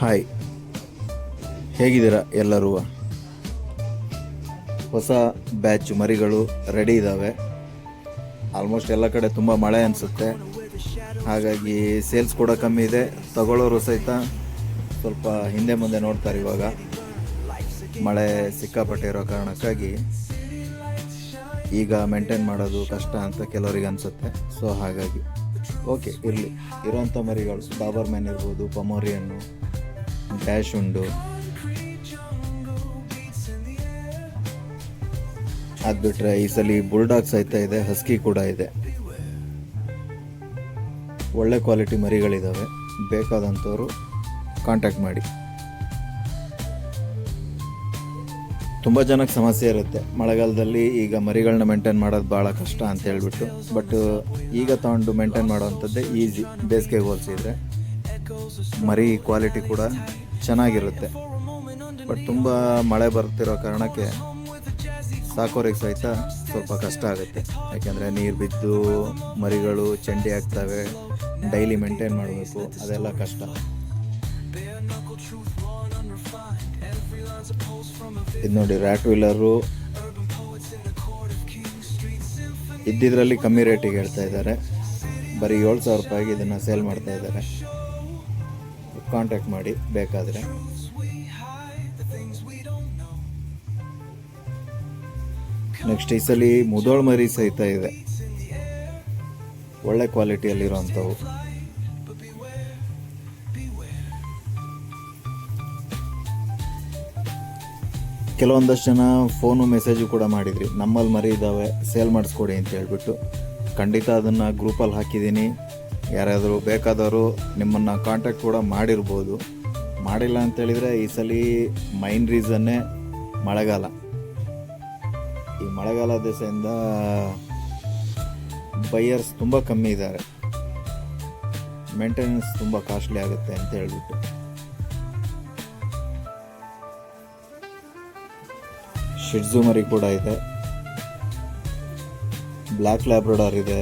Hi. ಹೇಗಿದ್ದೀರಾ ಎಲ್ಲರೂ? ಹೊಸ ಬ್ಯಾಚ್ ಮರಿಗಳು ರೆಡಿ ಇದ್ದಾವೆ ಆಲ್ಮೋಸ್ಟ್ ಎಲ್ಲ ಕಡೆ ತುಂಬ ಮಳೆ ಅನಿಸುತ್ತೆ. ಹಾಗಾಗಿ ಸೇಲ್ಸ್ ಕೂಡ ಕಮ್ಮಿ ಇದೆ. ತಗೊಳ್ಳೋರು ಸಹಿತ ಸ್ವಲ್ಪ ಹಿಂದೆ ಮುಂದೆ ನೋಡ್ತಾರೆ ಇವಾಗ. ಮಳೆ ಸಿಕ್ಕಾಪಟ್ಟೆ ಇರೋ ಕಾರಣಕ್ಕಾಗಿ ಈಗ ಮೇಂಟೈನ್ ಮಾಡೋದು ಕಷ್ಟ ಅಂತ ಕೆಲವರಿಗೆ ಅನಿಸುತ್ತೆ. ಸೊ ಹಾಗಾಗಿ ಓಕೆ ಇರಲಿ. ಇರೋಂಥ ಮರಿಗಳು ಡಾಬರ್ ಮ್ಯಾನ್ ಇರ್ಬೋದು ಪಮೋರಿಯನ್ನು ಡ್ಯಾಶ್ ಉಂಡು. ಅದು ಬಿಟ್ರೆ ಈ ಸಲ ಬುಲ್ಡಾಗ್ ಸಹಿತ ಇದೆ ಹಸ್ಕಿ ಕೂಡ ಇದೆ. ಒಳ್ಳೆ ಕ್ವಾಲಿಟಿ ಮರಿಗಳಿದ್ದಾವೆ ಬೇಕಾದಂಥವ್ರು ಕಾಂಟ್ಯಾಕ್ಟ್ ಮಾಡಿ. ತುಂಬ ಜನಕ್ಕೆ ಸಮಸ್ಯೆ ಇರುತ್ತೆ. ಮಳೆಗಾಲದಲ್ಲಿ ಈಗ ಮರಿಗಳನ್ನ ಮೇಂಟೈನ್ ಮಾಡೋದು ಭಾಳ ಕಷ್ಟ ಅಂತ ಹೇಳ್ಬಿಟ್ಟು. ಬಟ್ ಈಗ ತಗೊಂಡು ಮೇಂಟೈನ್ ಮಾಡೋವಂಥದ್ದೇ ಈಸಿ ಬೇಸಿಗೆಗೆ ಹೋಲಿಸಿದ್ರೆ ಮರಿ ಕ್ವಾಲಿಟಿ ಕೂಡ ಚೆನ್ನಾಗಿರುತ್ತೆ. ಬಟ್ ತುಂಬ ಮಳೆ ಬರ್ತಿರೋ ಕಾರಣಕ್ಕೆ ಸಾಕೋರಿಗೆ ಸಹಿತ ಸ್ವಲ್ಪ ಕಷ್ಟ ಆಗುತ್ತೆ. ಯಾಕೆಂದರೆ ನೀರು ಬಿದ್ದು ಮರಿಗಳು ಚಂಡಿ ಆಗ್ತವೆ ಡೈಲಿ ಮೇಂಟೈನ್ ಮಾಡಬೇಕು, ಅದೆಲ್ಲ ಕಷ್ಟ. ಇದು ನೋಡಿ ರ್ಯಾಟ್ ವೀಲರು ಇದ್ದಿದ್ರಲ್ಲಿ ಕಮ್ಮಿ ರೇಟಿಗೆ ಹೇಳ್ತಾ ಇದ್ದಾರೆ. ಬರೀ ಏಳು ಸಾವಿರ ರೂಪಾಯಿಗೆ ಇದನ್ನು ಸೇಲ್ ಮಾಡ್ತಾ ಇದ್ದಾರೆ. ಕಾಂಟ್ಯಾಕ್ಟ್ ಮಾಡಿ ಬೇಕಾದರೆ. ನೆಕ್ಸ್ಟ್ ಈ ಸಲ ಮುದೋಳ್ ಮರಿ ಸಹಿತ ಇದೆ. ಒಳ್ಳೆ ಕ್ವಾಲಿಟಿಯಲ್ಲಿರುವಂಥವು. ಕೆಲವೊಂದಷ್ಟು ಜನ ಫೋನು ಮೆಸೇಜು ಕೂಡ ಮಾಡಿದ್ರಿ. ನಮ್ಮಲ್ಲಿ ಮರಿ ಇದ್ದಾವೆ, ಸೇಲ್ ಮಾಡಿಸ್ಕೊಡಿ ಅಂತ ಹೇಳ್ಬಿಟ್ಟು. ಖಂಡಿತ ಅದನ್ನು ಗ್ರೂಪಲ್ಲಿ ಹಾಕಿದ್ದೀನಿ. ಯಾರಾದರೂ ಬೇಕಾದವರು ನಿಮ್ಮನ್ನು ಕಾಂಟ್ಯಾಕ್ಟ್ ಕೂಡ ಮಾಡಿರ್ಬೋದು. ಮಾಡಿಲ್ಲ ಅಂತೇಳಿದರೆ ಈ ಸಲ ಮೈನ್ ರೀಸನ್ನೇ ಮಳೆಗಾಲ. ಈ ಮಳೆಗಾಲ ದಿವಸದಿಂದ ಬೈಯರ್ಸ್ ತುಂಬ ಕಮ್ಮಿ ಇದ್ದಾರೆ. ಮೇಂಟೆನೆನ್ಸ್ ತುಂಬ ಕಾಸ್ಟ್ಲಿ ಆಗುತ್ತೆ ಅಂತ ಹೇಳಿಬಿಟ್ಟು. ಶಿಡ್ಜು ಮರಿ ಕೂಡ ಇದೆ. ಬ್ಲ್ಯಾಕ್ ಲ್ಯಾಬ್ರಡಾರ್ ಇದೆ.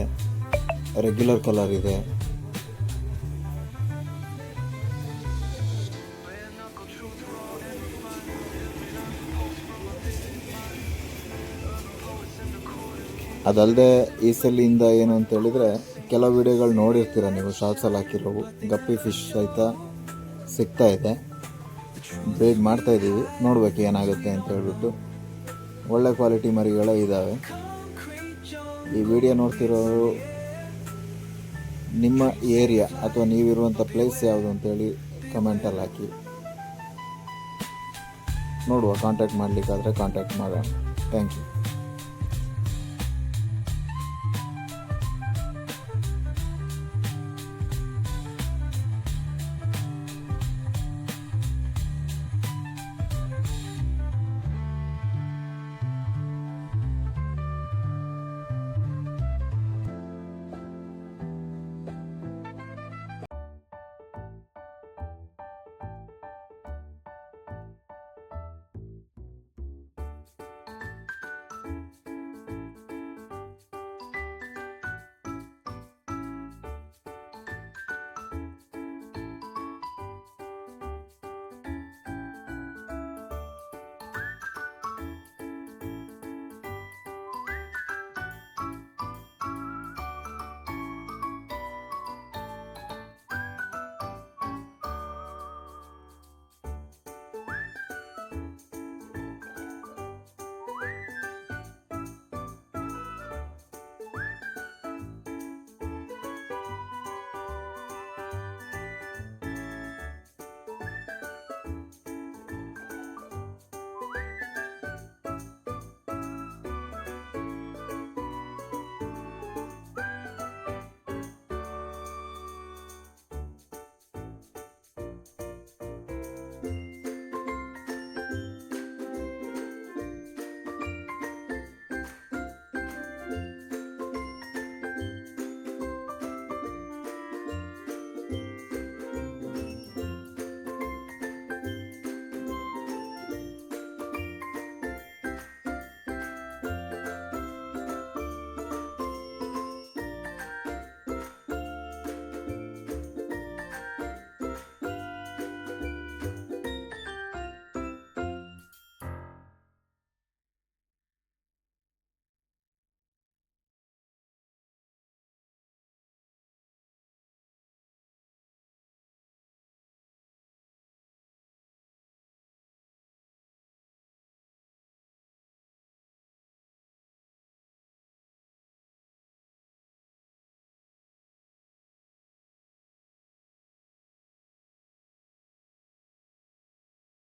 ರೆಗ್ಯುಲರ್ ಕಲರ್ ಇದೆ. ಅದಲ್ಲದೆ ಈ ಸಲಿಂದ ಏನು ಅಂತ ಹೇಳಿದರೆ ಕೆಲವು ವಿಡಿಯೋಗಳು ನೋಡಿರ್ತೀರ ನೀವು ಶಾರ್ಟ್ಸಲ್ಲಿ ಹಾಕಿರೋವು. ಗಪ್ಪಿ ಫಿಶ್ ಸಹಿತ ಸಿಗ್ತಾ ಇದೆ. ಮಾಡ್ತಾ ಇದ್ದೀವಿ ನೋಡ್ಬೇಕು ಏನಾಗುತ್ತೆ ಅಂತ ಹೇಳ್ಬಿಟ್ಟು. ಒಳ್ಳೆ ಕ್ವಾಲಿಟಿ ಮರಿಗಳೇ ಇದ್ದಾವೆ ಈ ವಿಡಿಯೋ ನೋಡ್ತಿರೋರು ನಿಮ್ಮ ಏರಿಯಾ ಅಥವಾ ನೀವಿರುವಂಥ ಪ್ಲೇಸ್ ಯಾವುದು ಅಂತೇಳಿ ಕಮೆಂಟಲ್ಲಿ ಹಾಕಿ. ನೋಡುವ ಕಾಂಟ್ಯಾಕ್ಟ್ ಮಾಡಲಿಕ್ಕಾದರೆ ಕಾಂಟ್ಯಾಕ್ಟ್ ಮಾಡೋಣ. Thank you